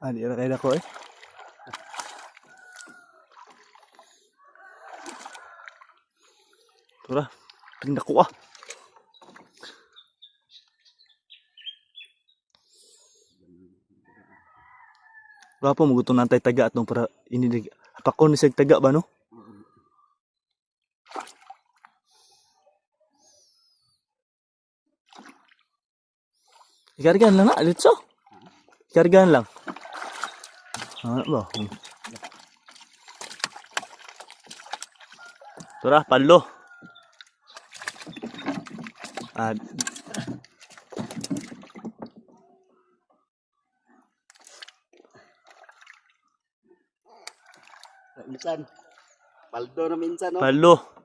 Ah, di ra kay dako eh. Tura, tinda ko ah. Wala pa magutom na taga atong para inilig. Pakon ni sig taga ba no? Ikargahan lang na, litso. Ikargahan lang. Ano ba? Tara, palo. Ah, Minsan. Paldo na minsan, no? palo.